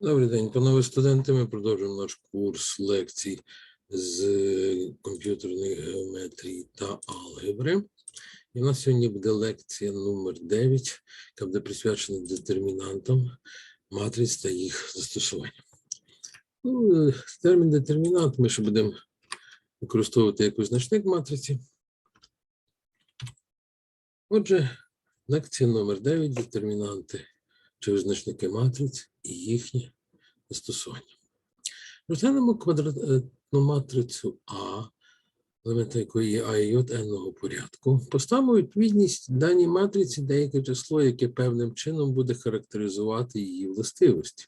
Добрий день, панове студенти. Ми продовжуємо наш курс лекцій з комп'ютерної геометрії та алгебри. І у нас сьогодні буде лекція номер 9, яка буде присвячена детермінантам матриць та їх застосування. Ну, термін детермінант ми ще будемо використовувати як визначник матриці. Отже, лекція номер 9 детермінанти чи визначники матриць і їхнє застосування. Розглянемо квадратну матрицю А, елементи якої є А і J n-ного порядку. Поставимо відповідність даній матриці деяке число, яке певним чином буде характеризувати її властивості.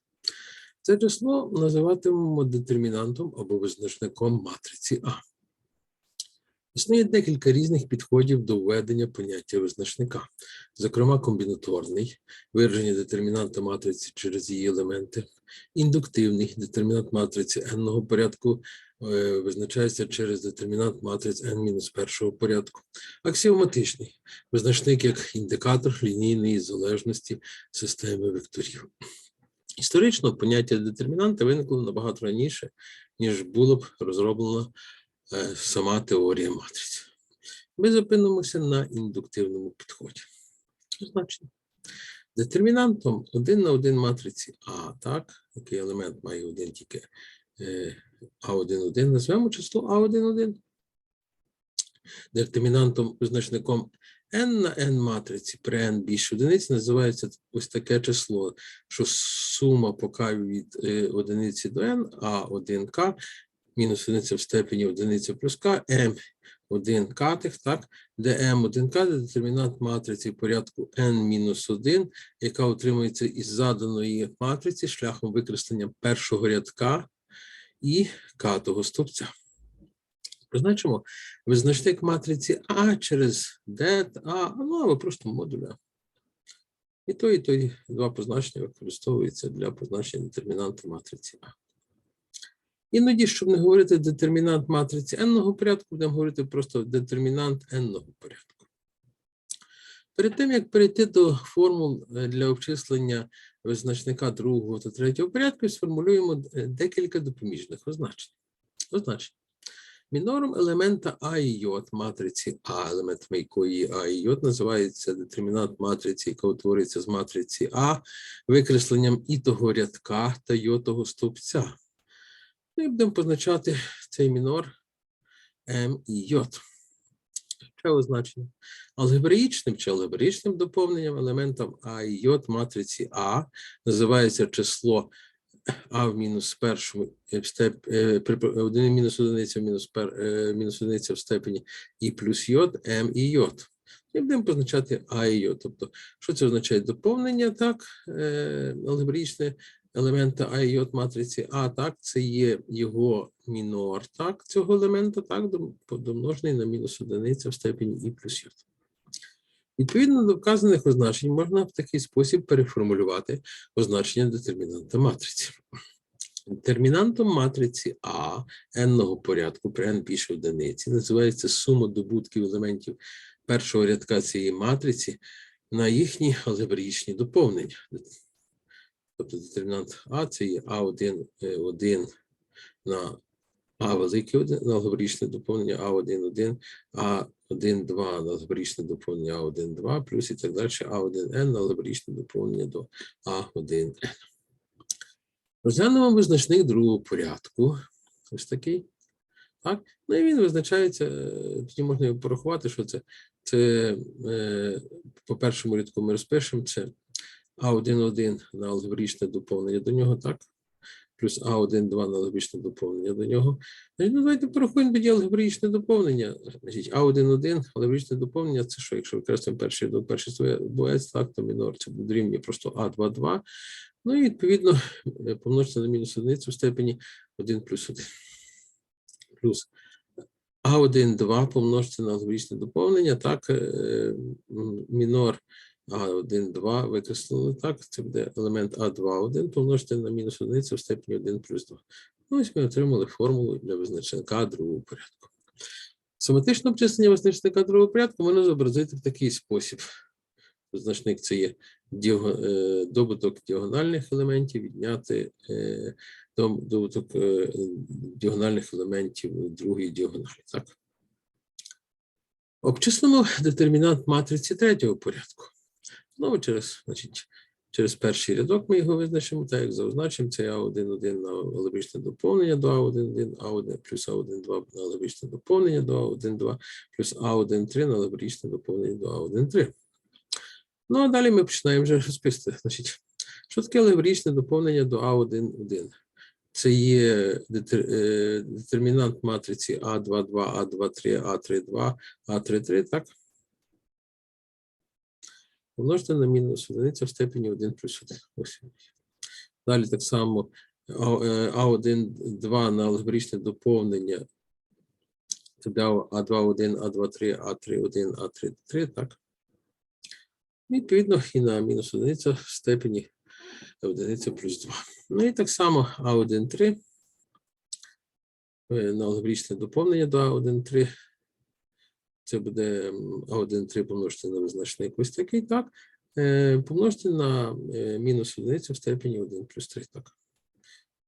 Це число називатимемо детермінантом або визначником матриці А. Існує декілька різних підходів до введення поняття визначника, зокрема комбінаторний, вираження детермінанта матриці через її елементи, індуктивний детермінант матриці n-ного порядку е, визначається через детермінант матриць n-першого порядку, аксіоматичний визначник як індикатор лінійної залежності системи векторів. Історично поняття детермінанта виникло набагато раніше, ніж було б розроблено сама теорія матриць. Ми зупинимося на індуктивному підході. Значення. Детермінантом один на один матриці А, так, який елемент має один тільки е, А1,1, назвемо число А1,1. Детермінантом визначником n на n матриці при n більше одиниць називається ось таке число, що сума по k від е, одиниці до n, а 1k мінус одиниця в степені одиниця плюс k, m 1 катих, так, де m1k це детермінант матриці порядку n-1, яка отримується із заданої матриці шляхом використання першого рядка і катого стовпця. Позначимо визначник матриці А через det А, ну або просто модуля. І той, і той два позначення використовуються для позначення детермінанта матриці А. Іноді, щоб не говорити детермінант матриці n-ного порядку, будемо говорити просто детермінант n-ного порядку. Перед тим, як перейти до формул е, для обчислення визначника другого та третього порядку, сформулюємо е, декілька допоміжних означень. Означень. Мінором елемента А і J матриці А, елементами якої А і J називається детермінант матриці, яка утворюється з матриці А, викресленням і того рядка та йотого стовпця. І будемо позначати цей мінор М і J. Ще означення. Алгебраїчним чи алгебраїчним доповненням елементом А і J матриці А називається число А в мінус першому е, е, при- один мінус одиниця в мінус, е, одиниця в степені і плюс йод, М і йод. І будемо позначати А і йод. Тобто, що це означає? Доповнення, так, е, алгебраїчне елемента А і матриці А, так, це є його мінор, так, цього елемента, так, домножений на мінус одиниця в степені і плюс йод. Відповідно до вказаних означень можна в такий спосіб переформулювати означення детермінанта матриці. Детермінантом матриці А n-ного порядку при n більше одиниці називається сума добутків елементів першого рядка цієї матриці на їхні алгебраїчні доповнення. Тобто детермінант А це є А1 е, 1 на А великий 1 на алгебраїчне доповнення А1 1, А1 2 на алгебраїчне доповнення А1 2, плюс і так далі А1N на алгебраїчне доповнення до А1N. Розглянемо визначник другого порядку. Ось такий. Так? Ну і він визначається, е, тоді можна порахувати, що це. Це е, по першому рядку ми розпишемо це А1,1 на алгебраїчне доповнення до нього, так? Плюс А1,2 на алгебраїчне доповнення до нього. Ну, давайте порахуємо тоді алгебраїчне доповнення. Значить, А1,1 алгебраїчне доповнення це що? Якщо використаємо перший до перший боець, так, то мінор це буде рівня просто А2,2. Ну і відповідно е, помножити на мінус одиницю в степені 1 плюс 1. Плюс А1, 2 помножити на алгебраїчне доповнення, так, е, мінор А1, 2 викреслили так, це буде елемент А2, 1 помножити на мінус одиницю в степені 1 плюс 2. Ну, ось ми отримали формулу для визначника другого порядку. Соматичне обчислення визначника другого порядку можна зобразити в такий спосіб. Значник це є е, добуток діагональних елементів, відняти е, добуток е, діагональних елементів другої діагоналі. Так? Обчислимо детермінант матриці третього порядку. Знову через, значить, через перший рядок ми його визначимо, так як за означенням, це А1,1 на алгебричне доповнення до А1,1, А1 плюс А1,2 на алгебричне доповнення до А1,2, плюс А1,3 на алгебричне доповнення до А1,3. Ну, а далі ми починаємо вже розписувати. Значить, що таке алгебричне доповнення до А1,1? Це є е, детермінант матриці А22, А23, А32, А33, так? Помножити на мінус одиниця в степені 1 плюс 1. Ось. Далі так само А- е, А1, 2 на алгебричне доповнення. Це буде А21, А23, А31, А33, так? Відповідно, і на мінус одиниця в степені одиниця плюс 2. Ну і так само А1, 3 е, на алгебричне доповнення до А1, Це буде м, А1, 3 помножити на визначник ось такий, так? Е, Помножити на е, мінус одиницю в степені 1 плюс 3, так?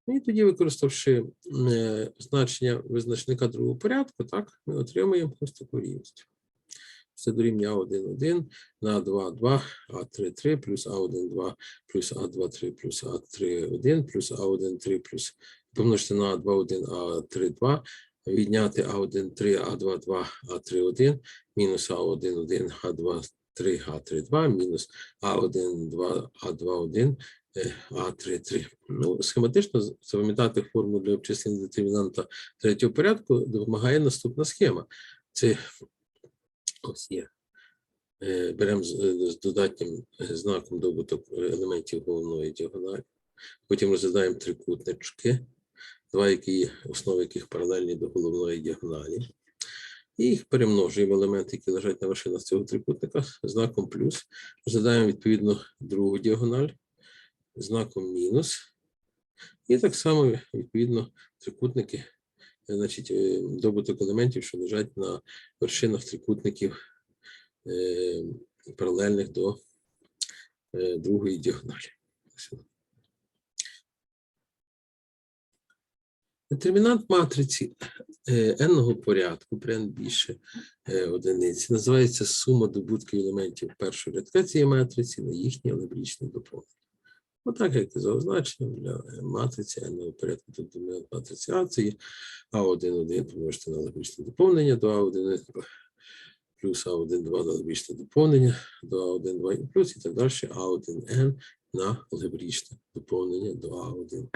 І тоді, використавши е, значення визначника другого порядку, так, ми отримуємо ось таку рівність. Це дорівнює А1,1 на 2, 2, А3, 3 плюс А1,2 плюс А2, 3 плюс А3, 1 плюс А1, 3 плюс помножити на А2, 1, А3, 2, відняти А1, 3, А2, 2, А3, 1, мінус А1, 1, А2, 3, А3, 2, мінус А1, 2, А2, 1, е, А3, 3. Ну, схематично запам'ятати форму для обчислення детермінанта третього порядку допомагає наступна схема. Це ось є. Е, Беремо з, е, додатнім е, знаком добуток елементів головної діагоналі. Потім розглядаємо трикутнички, два, які основи яких паралельні до головної діагоналі. І перемножуємо елементи, які лежать на вершинах цього трикутника, знаком плюс. Розглядаємо відповідно другу діагональ, знаком мінус. І так само, відповідно, трикутники, е, значить, е, добуток елементів, що лежать на вершинах трикутників, е, паралельних до другої діагоналі. Ось воно. Детермінант матриці е, n-ного порядку при n більше е, одиниці називається сума добутків елементів першого рядка цієї матриці на їхнє алгебричне доповнення. Отак, як і означенням для е, матриці n-ного порядку, тобто матриці А це є А1,1 помножити на алгебричне доповнення до А1, плюс А1, 2 на алгебричне доповнення до А1, 2 і плюс і так далі А1n на алгебричне доповнення до А1.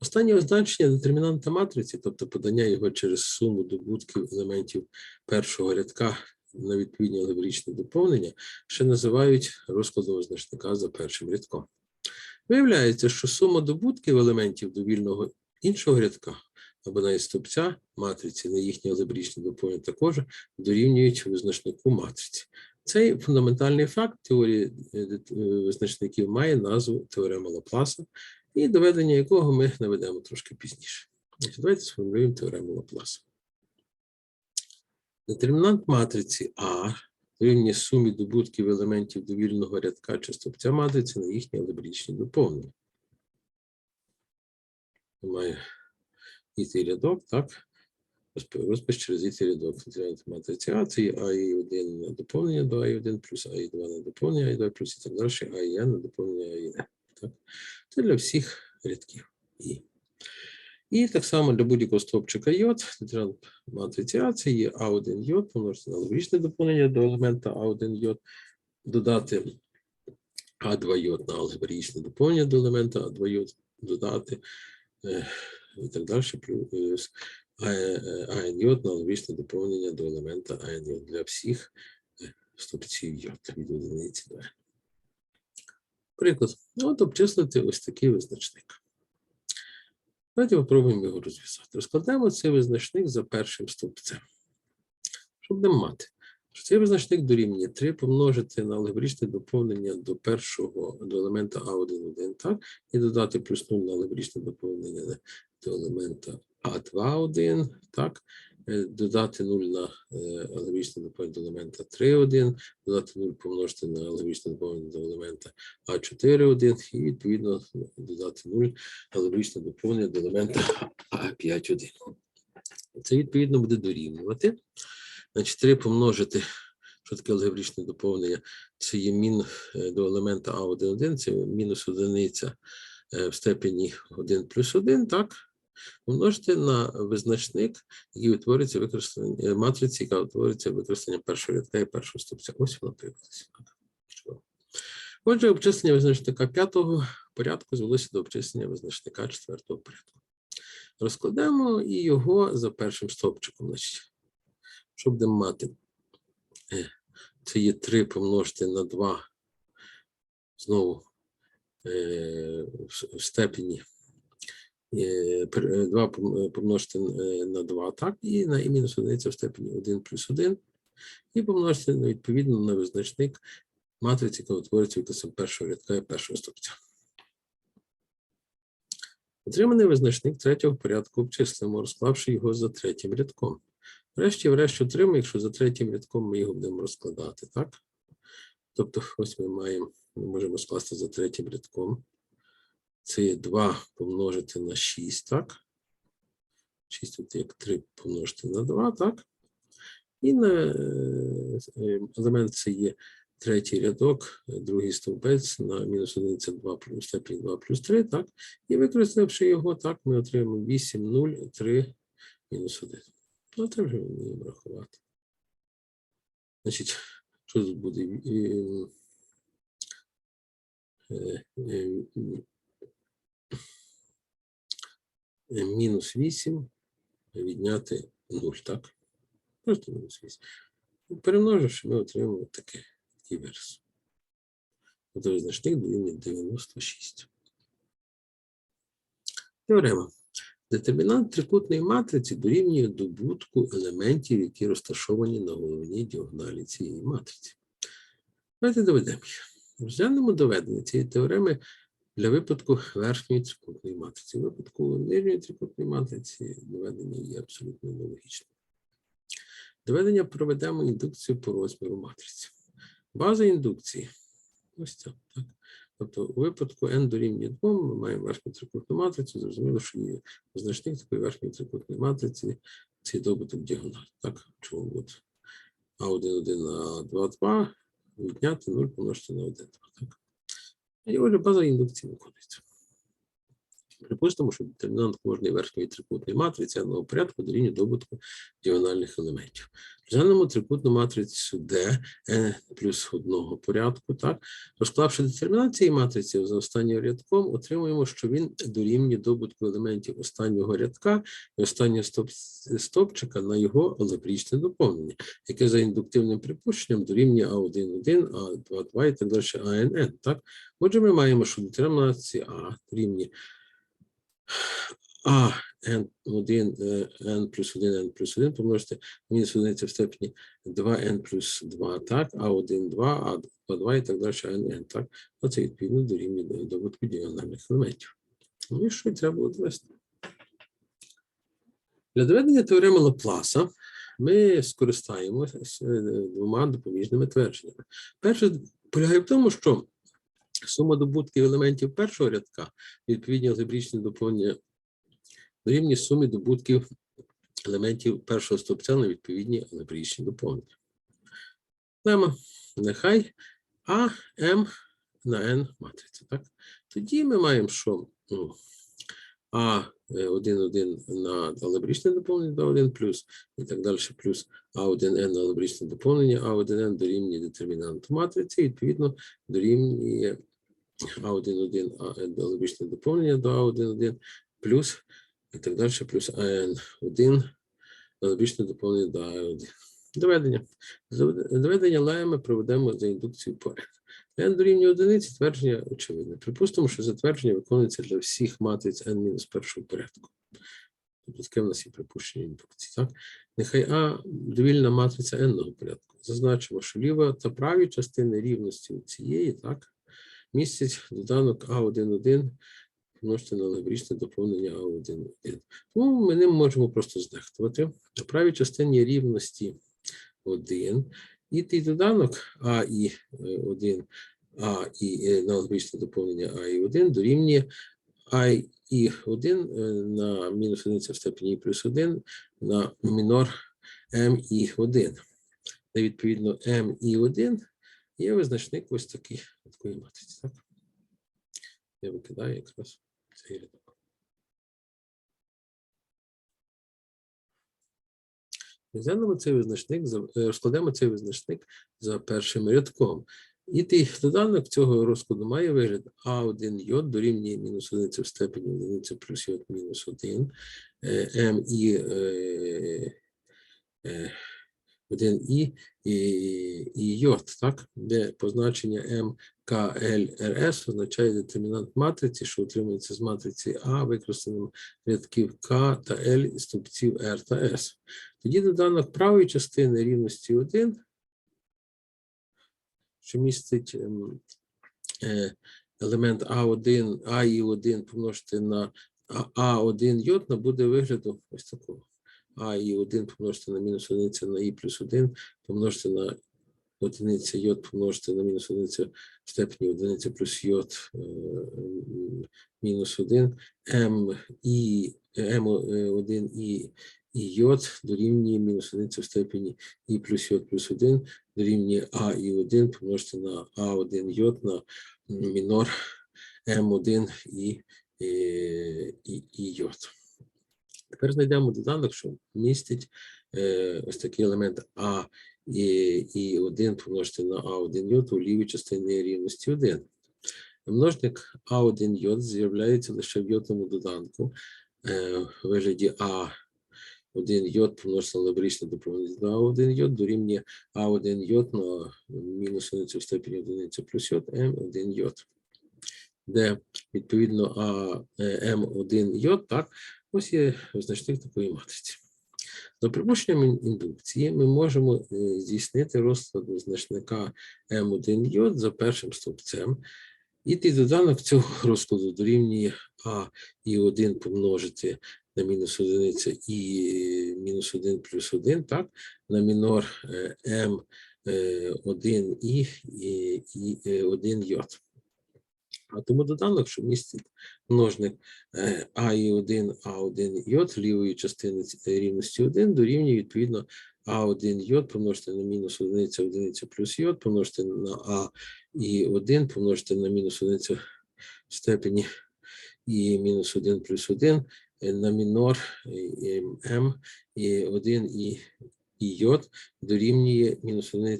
Останнє означення детермінанта матриці, тобто подання його через суму добутків елементів першого рядка на відповідні алгебричне доповнення, ще називають розкладом значника за першим рядком. Виявляється, що сума добутків елементів довільного іншого рядка або навіть стовпця матриці на їхнє алгебричне доповнення також дорівнюють визначнику матриці. Цей фундаментальний факт теорії е, е, визначників має назву теорема Лапласа, і доведення якого ми наведемо трошки пізніше. Давайте сформулюємо теорему Лапласа. Детермінант матриці А дорівнює сумі добутків елементів довільного рядка чи стовпця матриці на їхні алгебричні доповнення. Має ітий рядок, так? Розп- Розпис через ітий рядок. Матриці А це є А і 1 на доповнення до А1, плюс А2 на доповнення А2 плюс і так далі, А і на доповнення А Так? Це для всіх рядків. І, і так само для будь-якого стовпчика йод, матриці А це є А1 йод, помножити на логічне доповнення до елемента А1 йод, додати А2 йод на алгебраїчне доповнення до елемента А2 йод, додати е, і так далі, плюс АН йод на алгебраїчне доповнення до елемента АН йод для всіх е, стовпців йод від одиниці до N. Приклад. Ну, От обчислити ось такий визначник. Давайте попробуємо його розв'язати. Розкладемо цей визначник за першим стовпцем. Що будемо мати? Цей визначник дорівнює 3 помножити на алгебричне доповнення до першого до елемента А1,1, так, і додати плюс 0 на алгебричне доповнення до елемента А2,1, так, додати 0 на е, алгоритмічне доповнення до елемента 3,1, додати 0 помножити на алгоритмічне доповнення до елемента А4,1 і відповідно додати 0 алгоритмічне доповнення до елемента А5,1. Це відповідно буде дорівнювати. Значить, 3 помножити, що таке алгебричне доповнення, це є мін е, до елемента А1,1, це мінус одиниця е, в степені 1 плюс 1, так? Помножити на визначник, який утворюється використанням е, матриці, яка утворюється використанням першого рядка і першого стовпця. Ось вона появилася. Отже, обчислення визначника п'ятого порядку звелося до обчислення визначника четвертого порядку. Розкладемо і його за першим стовпчиком. Значить, що будемо мати? Е, Це є 3 помножити на 2 знову е, в степені 2 помножити е, на 2, так, і на і мінус одиниця в степені 1 плюс 1, і помножити відповідно на визначник матриці, яка утворюється викласом першого рядка і першого стопця. Отриманий визначник третього порядку обчислимо, розклавши його за третім рядком. Врешті-врешт отримаємо, якщо за третім рядком ми його будемо розкладати, так? Тобто, ось ми маємо, ми можемо скласти за третім рядком. Це є 2 помножити на 6, так? 6 тут як 3 помножити на 2, так? І на е, е, елемент це є третій рядок, е, другий стовбець на мінус 1 це 2 плюс степінь 2 плюс 3, так? І використавши його, так, ми отримаємо 8, 0, 3, мінус 1. Ну, це вже ми вміємо рахувати. Значить, що тут буде? Е, е, е, е, Мінус 8 відняти 0, так? Просто мінус 8. Перемноживши, ми отримаємо таке, вираз. Тобто визначник дорівнює 96. Теорема. Детермінант трикутної матриці дорівнює добутку елементів, які розташовані на головній діагоналі цієї матриці. Давайте доведемо їх. Розглянемо доведення цієї теореми для випадку верхньої трикутної матриці. У випадку нижньої трикутної матриці доведення є абсолютно нелогічним. Доведення проведемо індукцію по розміру матриці. База індукції. Ось це. Так. Тобто, у випадку n дорівнює 2 ми маємо верхню трикутну матрицю. Зрозуміло, що є значник такої верхньої трикутної матриці, це добуток діагональ. Так, чому от А1,1 на 2,2 відняти 0 помножити на 1,2. Так. І отже, база індукції виконується. Припустимо, що детермінант кожної верхньої трикутної матриці n порядку дорівнює добутку діагональних елементів. Розглянемо трикутну матрицю D n плюс одного порядку. Так? Розклавши детермінант цієї матриці за останнім рядком, отримуємо, що він дорівнює добутку елементів останнього рядка і останнього стоп, стопчика на його алгебричне доповнення, яке за індуктивним припущенням дорівнює А1,1, А2,2 і так далі АНН. Так? Отже, ми маємо, що детермінація А дорівнює А n1, е, n плюс 1, n плюс 1 помножити мінус одиниця в степені 2n плюс 2, так, А1, 2, А2, 2 і так далі, n, так. Оце відповідно до добутку діагональних елементів. Ну і що треба було довести? Для доведення теореми Лапласа ми скористаємося е, двома допоміжними твердженнями. Перше полягає в тому, що сума добутків елементів першого рядка, відповідні алгебричні доповнення дорівнює сумі добутків елементів першого стовпця на відповідні алгебричні доповнення. Лема, нехай А, М на N матриця. Так? Тоді ми маємо, що ну, А 1, 1 на алгебричне доповнення до 1 плюс і так далі, плюс А1N на алгебричне доповнення, А1N дорівнює детермінанту матриці, відповідно дорівнює А1,1 а- алгебричне доповнення до А1,1 плюс і так далі, плюс АН1 алгебричне доповнення до А1. Доведення. Доведення лаємо проведемо за індукцією по N. Дорівнює одиниці, твердження очевидне. Припустимо, що затвердження виконується для всіх матриць n першого порядку. Тобто таке в нас є припущення індукції. Так? Нехай А довільна матриця n порядку. Зазначимо, що ліва та праві частини рівності цієї, так, містять доданок А1,1 помножити на алгебричне доповнення А1. Тому ми ним можемо просто знехтувати. На правій частині рівності 1 і той доданок А і 1, А і е, на алгебричне доповнення А і 1 дорівнює А і 1 на мінус 1 в степені плюс 1 на мінор М і 1. Де відповідно М і 1 є визначник ось такий, такої матриці. Так? Я викидаю якраз цей рядок. Розглянемо цей визначник, за- е, розкладемо цей визначник за першим рядком. І той доданок цього розкладу має вигляд А1 йод дорівнює мінус 1 в степені 1 плюс йод мінус 1, е, М і е, е, 1 і, і, йод, так? де позначення М, К, Л, РС означає детермінант матриці, що отримується з матриці А, використаним рядків К та Л і стовпців Р та С. Тоді доданок правої частини рівності 1, що містить ем, е, елемент А1, А і 1 помножити на А- А1 йод набуде вигляду ось такого. А і 1 помножити на мінус 1 на І плюс 1 помножити на одиниця йод помножити на мінус 1 в степені 1 плюс йод е, мінус 1, М і М1 і, і йод дорівнює мінус 1 в степені І плюс йод плюс 1 дорівнює А і 1 помножити на А1 йод на мінор М1 і, е, і, і йод. Тепер знайдемо доданок, що містить е, ось такий елемент А і, і 1 помножити на А1 йод у лівій частині рівності 1. Множник А1 йод з'являється лише в йодному доданку е, вигляді А1 йод помножити на лаборічне доповнення на А1 йод дорівнює А1 йод на мінус 1 в степені 1 плюс йод М1 йод. Де відповідно А, е, М1 йод, так, ось є значник такої матриці. За припущенням індукції ми можемо е, здійснити розклад значника М1 йод за першим стовпцем. І той доданок цього розкладу дорівнює А і 1 помножити на мінус 1 і мінус 1 плюс 1, так, на мінор е, М1 і, і, і е, 1 йод. А тому доданок, що містить множник е, А і 1, А1 йод лівої частини рівності 1 дорівнює відповідно А1 йод помножити на мінус 1, 1 плюс йод, помножити на А і 1, помножити на мінус 1 в степені і мінус 1 плюс 1 е, на мінор е, М і 1 і, і йод дорівнює мінус 1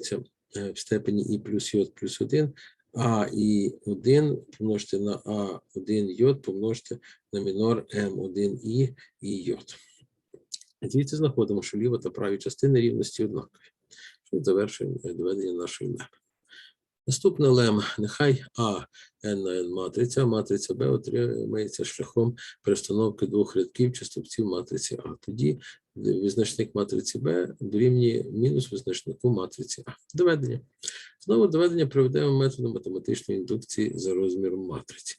е, в степені і плюс йод плюс 1 а і 1 помножити на А1 йод помножити на мінор М1 і йод. Звідси знаходимо, що ліва та праві частини рівності однакові. Що завершуємо е, доведення нашої леми. Наступне лем, нехай А n на n матриця, а матриця Б отримається шляхом перестановки двох рядків чи стовпців матриці А. Тоді визначник матриці Б дорівнює мінус визначнику матриці А. Доведення. Знову доведення проведемо методом математичної індукції за розміром матриці.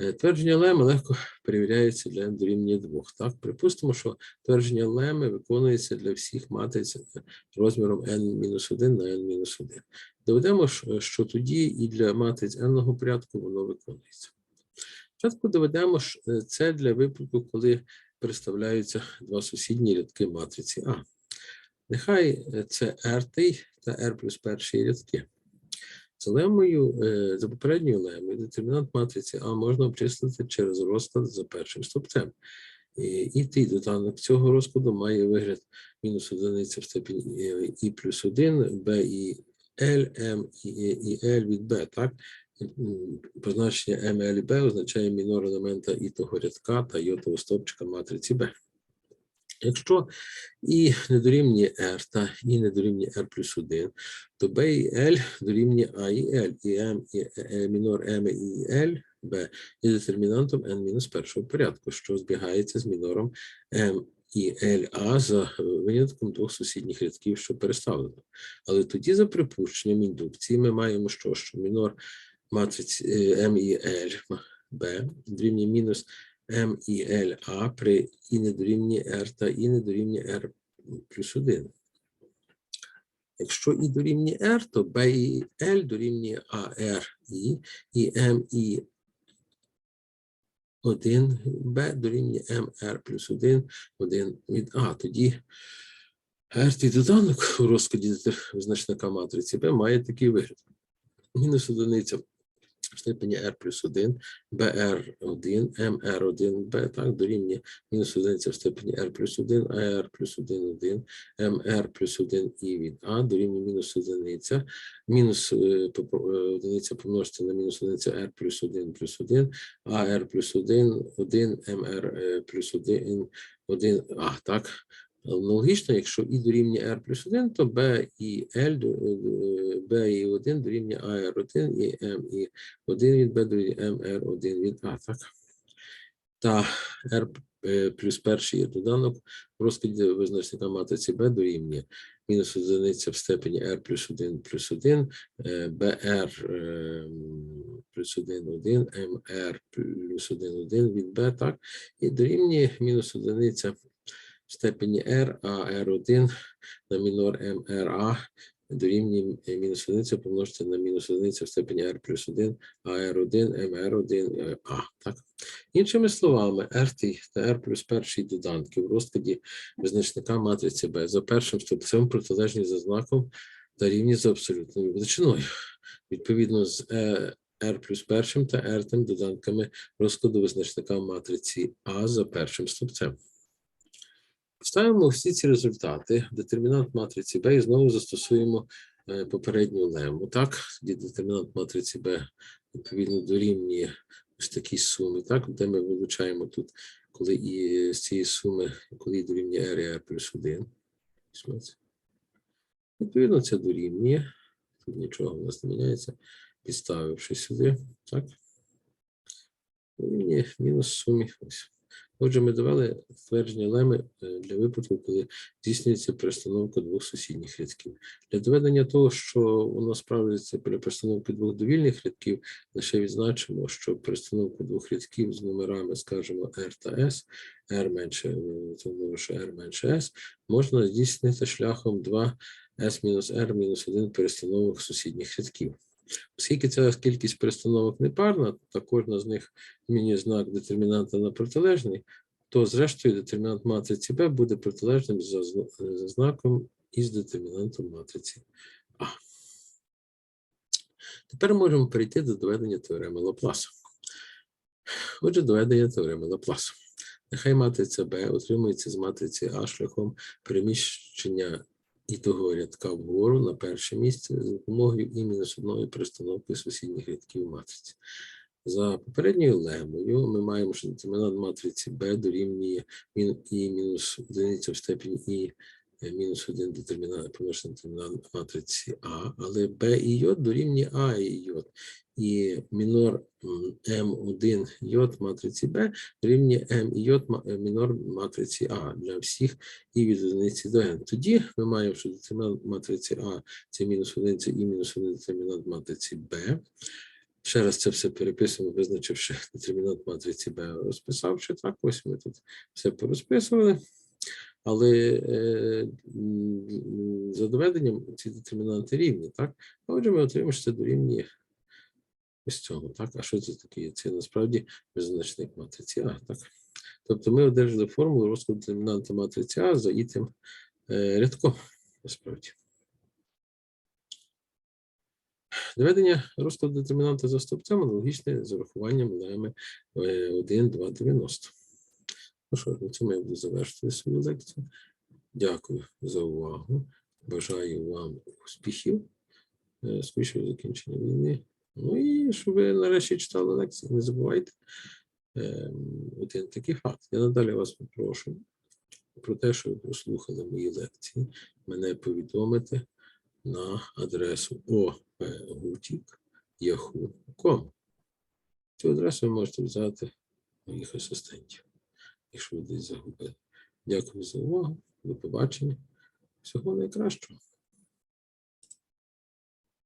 Е, Твердження леми легко перевіряється для дорівнює 2. Так? Припустимо, що твердження леми виконується для всіх матриць е, розміром n-1 на n-1. Доведемо, що- тоді і для матриць n порядку воно виконується. Спочатку доведемо що, е, це для випадку, коли представляються два сусідні рядки матриці А. Нехай е, це R та R плюс перші рядки. За лемою, е, за попередньою лемою, детермінант матриці А можна обчислити через розклад за першим стовпцем. І, той доданок цього розкладу має вигляд мінус одиниця в степені е, і плюс 1, Б і L, М і L від Б, так? М, Позначення М, L і Б означає мінор елемента і того рядка та йотового стовпчика матриці Б. Якщо і не дорівнює R та і не дорівнює R плюс 1, то B і L дорівнює А і L, і M, і е, мінор M і L, B є детермінантом n мінус першого порядку, що збігається з мінором M і LA за винятком двох сусідніх рядків, що переставлено. Але тоді, за припущенням індукції, ми маємо що? Що мінор матриці M і L Б дорівнює мінус М і А при І не дорівнює Р та І не дорівнює Р плюс 1. Якщо І дорівнює R, то Б і L дорівнює AR І, і М і 1 Б дорівнює МР плюс 1, 1 від А. Тоді R доданок у розкладі визначника матриці Б має такий вигляд. Мінус одиниця степені R плюс 1, BR1, MR1, B, так, дорівнює мінус одиниця в степені R плюс 1, AR плюс 1, 1, MR плюс 1 і від А дорівнює мінус одиниця, мінус е, попро- е, одиниця помножити на мінус одиниця R плюс 1 плюс 1, AR плюс 1, 1, MR е, плюс 1, 1, А, так. Аналогічно, якщо і дорівнює R плюс 1, то B і L, е, B і 1 дорівнює AR1 і M і 1 від B дорівнює MR1 від А, так? Та R е, плюс перший є доданок в розкладі визначника матриці B дорівнює мінус одиниця в степені R плюс 1 плюс 1, е, BR плюс 1, 1, MR плюс 1, 1 від B, так? І дорівнює мінус одиниця в степені R, а R1 на мінор MRA дорівнює е, мінус одиниця помножити на мінус одиниця в степені R плюс 1, а R1, MR1, е, А. Так? Іншими словами, RT та R плюс перший доданки в розкладі визначника матриці B за першим стовпцем протилежні за знаком та рівні за абсолютною величиною. Відповідно з е, R плюс першим та R тим доданками розкладу визначника матриці А за першим стовпцем. Ставимо всі ці результати, детермінант матриці Б і знову застосуємо е, попередню лему. Так, тоді детермінант матриці Б відповідно дорівнює ось такій сумі, так, де ми вилучаємо тут, коли і з цієї суми, коли дорівнює R і R плюс 1. Відповідно, це дорівнює. Тут нічого у нас не міняється, підставивши сюди, так. Дорівнює мінус сумі. Ось. Отже, ми довели твердження леми е, для випадку, коли здійснюється перестановка двох сусідніх рядків. Для доведення того, що нас справляється для перестановки двох довільних рядків, лише відзначимо, що перестановку двох рядків з номерами, скажімо, R та S, R менше, е, тому що R менше S, можна здійснити шляхом 2 S мінус R мінус 1 перестановок сусідніх рядків. Оскільки ця кількість перестановок непарна, та кожна з них змінює знак детермінанта на протилежний, то зрештою детермінант матриці Б буде протилежним за, за знаком із детермінантом матриці А. Тепер можемо перейти до доведення теореми Лапласа. Отже, доведення теореми Лапласа. Нехай матриця Б отримується з матриці А шляхом переміщення і того рядка вгору на перше місце за допомогою і мінус одної перестановки сусідніх рядків матриці. За попередньою лемою ми маємо, що детермінант матриці B дорівнює і мінус одиниця в степені і мінус один детермінант помножений на детермінант матриці А, але B і J дорівнює А і J. І мінор м, М1 J матриці B дорівнює М і J е, мінор матриці А для всіх і від одиниці до n. Тоді ми маємо, що детермінант матриці А це мінус одиниця і мінус один детермінант матриці Б. Ще раз це все переписуємо, визначивши детермінант матриці Б, розписавши. Так, ось ми тут все порозписували. Але е, за доведенням ці детермінанти рівні, так? А Отже, ми отримаємо, що це дорівнює ось цього. Так, а що це таке? Це насправді визначник матриці А. Так. Тобто ми одержали формулу розкладу детермінанта матриці А за ітим е, рядком, насправді. Доведення розкладу детермінанта за стовпцем аналогічне з урахуванням леми 1, 2, 90. Ну що ж, на цьому я буду завершити свою лекцію. Дякую за увагу. Бажаю вам успіхів, е, закінчення війни. Ну і щоб ви нарешті читали лекції. Не забувайте ем, один такий факт. Я надалі вас попрошу про те, що ви прослухали мої лекції, мене повідомити на адресу opgutik.yahoo.com. Цю адресу ви можете взяти моїх асистентів, якщо ви десь загубили. Дякую за увагу. До побачення. Всього найкращого.